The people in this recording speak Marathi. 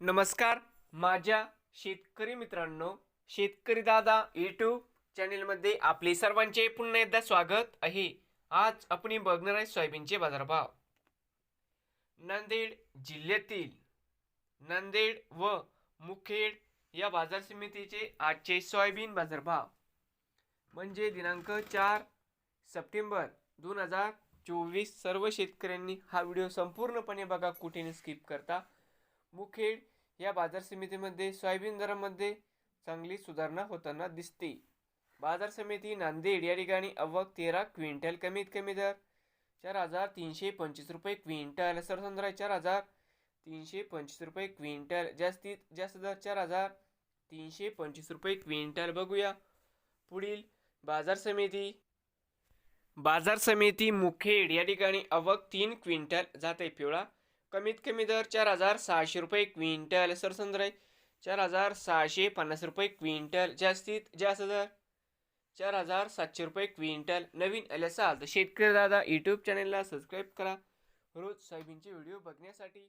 नमस्कार माझ्या शेतकरी मित्रांनो शेतकरी दादा यूट्यूब चॅनेलमध्ये आपले सर्वांचे पुन्हा एकदा स्वागत आहे. आज आपण बघणार आहे सोयाबीनचे बाजारभाव. नांदेड जिल्ह्यातील नांदेड व मुखेड या बाजार समितीचे आजचे सोयाबीन बाजारभाव. म्हणजे दिनांक चार सप्टेंबर दोन हजार चोवीस सर्व शेतकऱ्यांनी हा व्हिडिओ संपूर्णपणे बघा कुठेने स्किप करता. मुखेड या बाजार समितीमध्ये सोयाबीन दरामध्ये चांगली सुधारणा होताना दिसते. बाजार समिती नांदेड या ठिकाणी अवक तेरा क्विंटल कमीत कमी दर चार हजार तीनशे पंचवीस रुपये क्विंटल सरसंद्रा चार हजार तीनशे पंचवीस रुपये क्विंटल जास्तीत जास्त दर चार हजार तीनशे पंचवीस रुपये क्विंटल. बघूया पुढील बाजार समिती. बाजार समिती मुखेड या ठिकाणी अवक तीन क्विंटल जाते पिवळा. कमीत कमी दर चार हजार सहाशे रुपये क्विंटल सरसंद्राई चार हजार सहाशे पन्नास रुपये क्विंटल जास्तीत जास्त दर. चार हजार सातशे रुपये क्विंटल. नवीन आले असाल तर शेतकरी दादा यूट्यूब चॅनलला सबस्क्राईब करा. रोज सोयाबीनचे व्हिडिओ बघण्यासाठी.